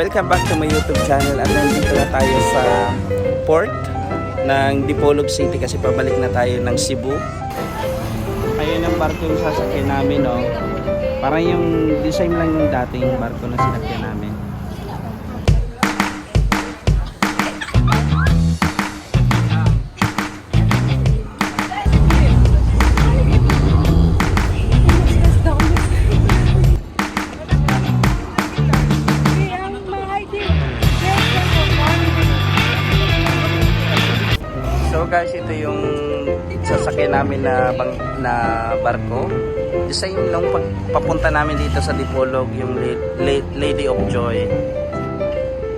welcome back to my YouTube channel at nandito na tayo sa port ng Dipolog City kasi pabalik na tayo ng Cebu. Ayun ang barko yung sasakyan namin, no? Parang yung design lang yung dating barko na sinakyan namin. Namin na bang, na barko. Design nung pag, papunta namin dito sa Dipolog, yung La- La- Lady of Joy.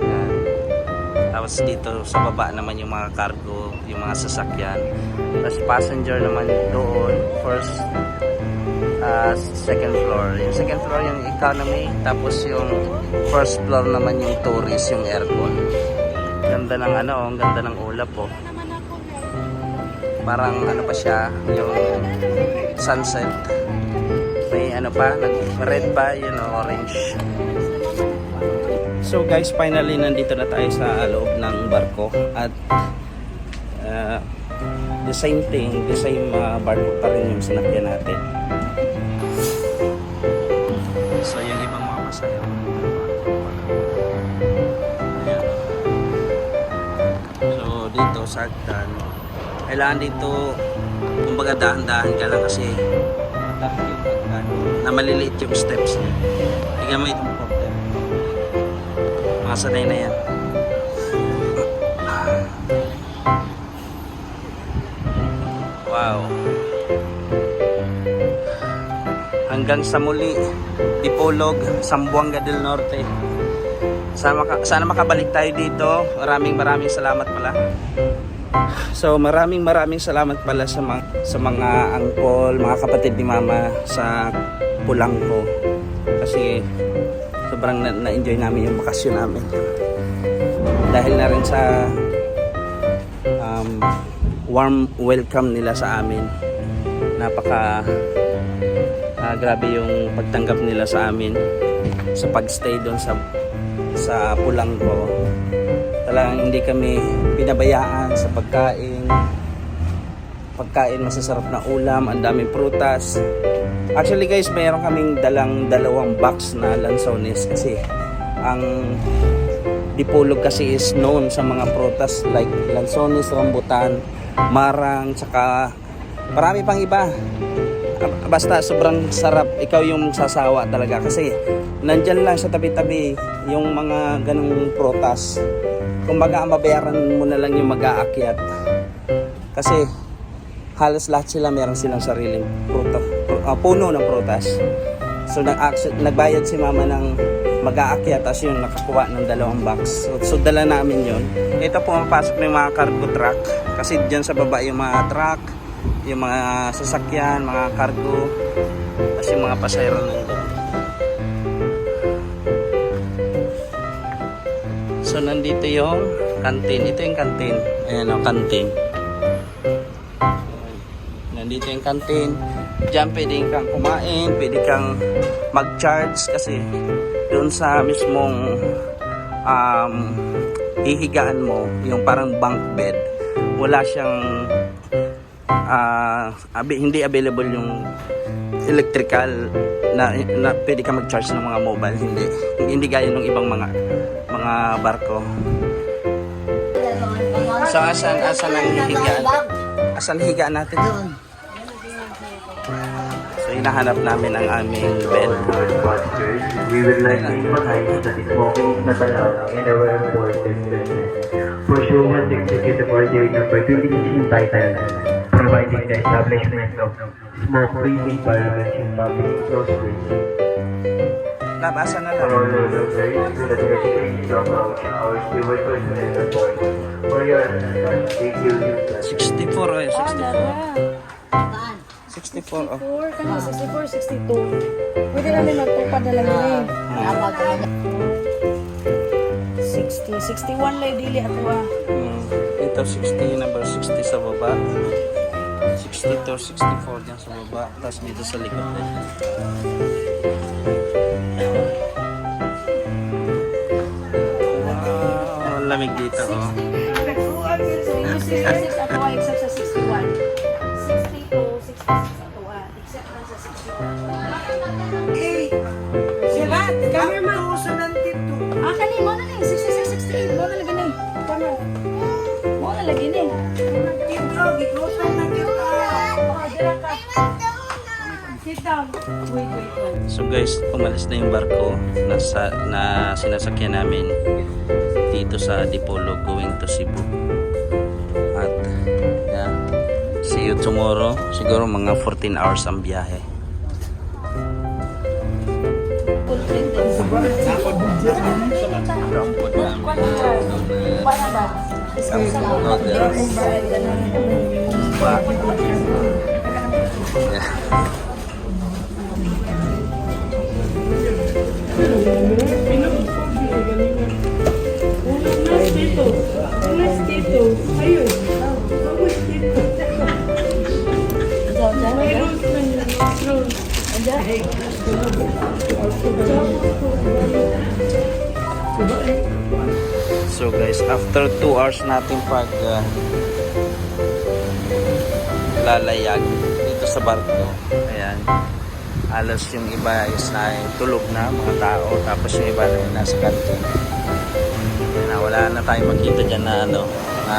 Yan. Tapos dito sa baba naman yung mga cargo, yung mga sasakyan. Tapos passenger naman doon, first uh, second floor. Yung second floor yung economy, tapos yung first floor naman yung tourist, yung aircon. Ganda ng ano, ang ganda ng ulap po. Parang ano pa siya, yung sunset. May ano pa, nag-red pa, yun know, orange. So guys, finally nandito na tayo sa loob ng barko at uh, the same thing, the same uh, barko pa rin yung sinakyan natin. So yung ibang mga masaya. Ayan. So dito sa Agdan, kailangan dito kumbaga dahan-dahan ka lang kasi na maliliit yung steps niya. Tingnan mo itong problem. Mga na yan. Wow. Hanggang sa muli, Dipolog, Sambuanga del Norte. Sana, maka, sana makabalik tayo dito. Maraming maraming salamat pala. So maraming maraming salamat pala sa mga, sa mga angkol, mga kapatid ni mama sa Pulangko. Kasi sobrang na- na-enjoy namin yung bakasyon namin. Dahil na rin sa um, warm welcome nila sa amin. Napaka ah, grabe yung pagtanggap nila sa amin sa pagstay doon sa sa Pulangko. Talagang hindi kami pinabayaan sa pagkain. Pagkain masasarap na ulam, ang daming prutas. Actually guys, mayroon kaming dalang dalawang box na lansones kasi ang Dipolog kasi is known sa mga prutas like lansones, rambutan, marang, tsaka marami pang iba. Basta sobrang sarap, ikaw yung sasawa talaga kasi nandyan lang sa tabi-tabi yung mga ganong prutas. Kumbaga, mabayaran mo na lang yung mag-aakyat. Kasi halos lahat sila meron silang sariling pruta, pru- ah, puno ng prutas. So nag nagbayad si mama ng mag-aakyat tapos yun nakakuha ng dalawang box. So, so dala namin yun. Ito pumapasok ng mga cargo truck kasi dyan sa baba yung mga truck, yung mga sasakyan, mga cargo, tapos yung mga pasahero nandun. So nandito yung kantin. Ito yung kantin. Ayan o, kantin. Nandito yung kantin. Diyan pwede kang kumain, pwede kang mag-charge kasi doon sa mismong um, hihigaan mo, yung parang bunk bed, wala siyang ah, abi- hindi available yung electrical na, na pwede ka mag-charge ng mga mobile hindi hindi gaya ng ibang mga mga barko. So asan asan ang higaan asan higaan natin? Doon so hinahanap namin ang aming bed. We would like to emphasize that smoking is not allowed in our airport business. Pursuant to Executive Order Number 26 entitled Providing the Establishment of Smoke-Free Environments in Public Industries. nabasa na lang all those observed, we would like to approach our steward personnel report. For your assistance, thank you. 64 oh 64 Saan? 64 oh 64, kanina 64, 62. Pwede namin magpapadala nila eh. Kapag ano 60, 61 lay dili ako ah. Hmm. Ito 60, number 60 sa baba. 62, 64 dyan sa baba. Tapos dito sa likod din. lamig dito, oh. 66 ato ay except sa 61. 62, 66 ato ah. Except lang sa 61. Ah, kani mo na ni 66, 68 mo na lagi ni. Tama. Mo na lagi ni. Oh, dira Sit down. Wait, wait, wait. So guys, umalis na yung barko nasa, na sinasakyan namin dito sa Dipolo going to Cebu. At yeah, see you tomorrow. Siguro mga 14 hours ang biyahe. Yeah. So guys, after 2 hours natin pag uh, lalayag dito sa barko. Alas yung iba is na tulog na mga tao. Tapos yung iba na nasa kanto. Ayan na, wala na tayong makita dyan na ano na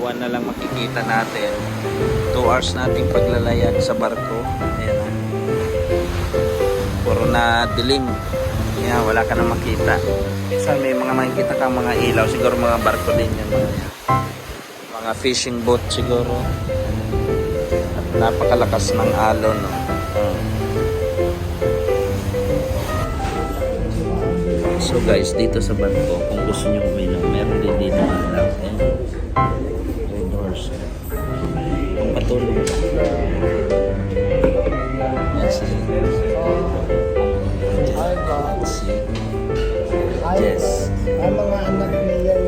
buwan na lang makikita natin. 2 hours nating paglalayag sa barko. Ayan. Puro na dilim. Yeah, wala ka na makita. Minsan may mga makikita ka mga ilaw. Siguro mga barko din yan mga, mga fishing boat siguro at napakalakas ng alon no? So guys, dito sa barko, kung gusto nyo uminom, meron din dito ang ilaw. Ayan. May doors. Kung patulog ka. Yan si... Si... Jess. Ang mga anak So,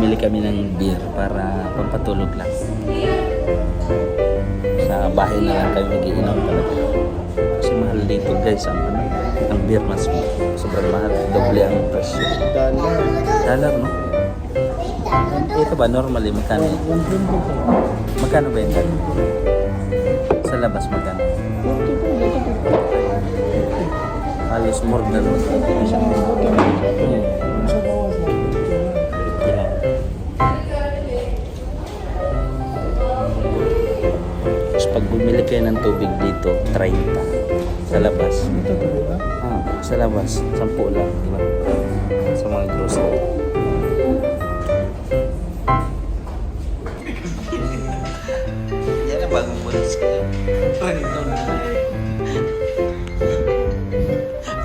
bumili kami ng beer para pampatulog lang. Sa bahay na lang kami mag-iinom talaga. Kasi mahal dito guys ang ano, ang beer mas sobrang mahal. Doble ang presyo. dollar. Dollar, no? Ito ba, normally, magkano? Magkano ba yun? Sa labas, magkano? Halos more than Hmm. Sa pag bumili kayo ng tubig dito, 30. Sa labas. Ito ba? Ah, sa labas, 10 lang, di ba? Sa mga grocery. Yan ang bagong bulis ko. Na.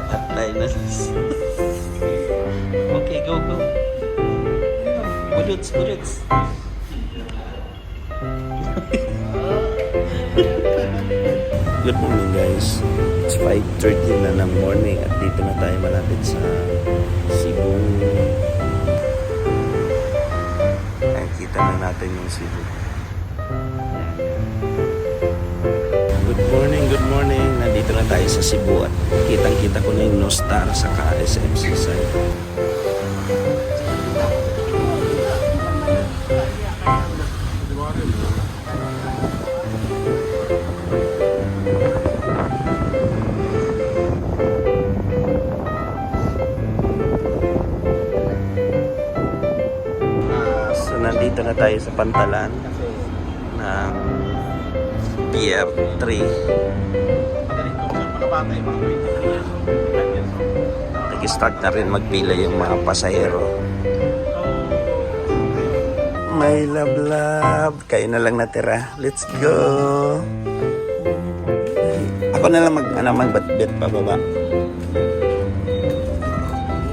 Patay na. Okay, go, go. Buduts, buduts. Good morning guys. It's 5.30 na ng morning at dito na tayo malapit sa Cebu. Nakikita na natin yung Cebu. Good morning, good morning. Nandito na tayo sa Cebu at kitang-kita ko na yung Nostar sa KSMC side. Na tayo sa pantalan ng Pier 3. Nag-start na rin magpila yung mga pasahero. May love love. Kayo na lang natira. Let's go. Ako na lang mag, ano, magbatbit pababa.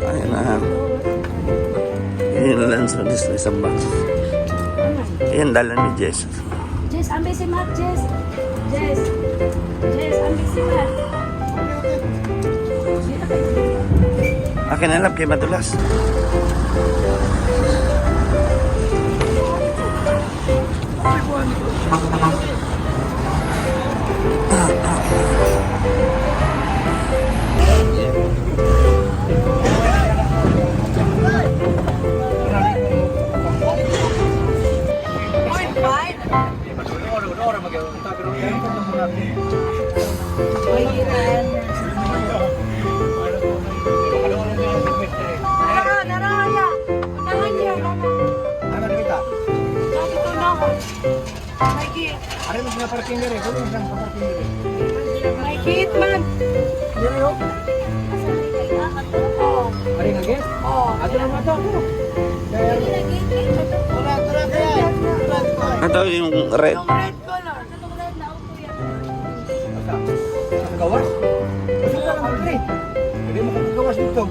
Ayun na. Yun lang sa isang box. Yan, dala ni Jess. Jess, ambil si Matt, Jess. Jess. Jess, ambil si Matt. Akin na lang kay madulas. Nara, Na parking diri? Kuno sang parking diri. Mikey, man. Diri yo. Oh, Ari nga ge? oh. Ato na mato. Tura tura kaya. Ito yung red. Yung red color. Gawas. Gusto ka lang diri. Hindi mo kagawas dito.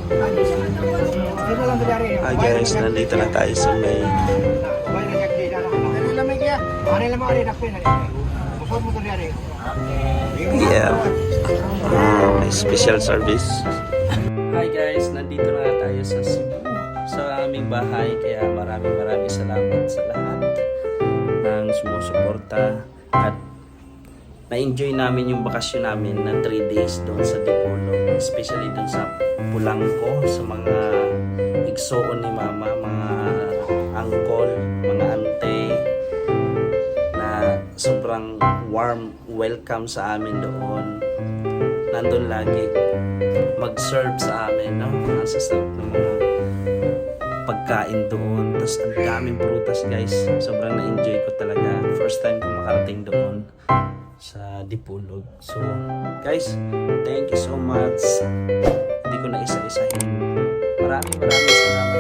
Dito lang diri. Ah guys, nandito na tayo sa may na. Ano lamay kaya? Ano ari nakpin ari. To diri. Yeah. Ah, may special service. Hi guys, nandito na nga tayo sa Cebu sa aming bahay kaya maraming maraming salamat sa lahat ng sumusuporta at na-enjoy namin yung bakasyon namin na 3 days doon sa Dipolo especially doon sa Pulangko sa mga igsoon ni mama mga uncle, mga ante na sobrang warm welcome sa amin doon. Nandun lagi. Mag-serve sa amin no? nasa serve ng mga pagkain doon. Tapos ang daming prutas guys. Sobrang na-enjoy ko talaga. First time ko makarating doon sa Dipulog. So guys thank you so much. Hindi ko na isa-isahin maraming maraming salamat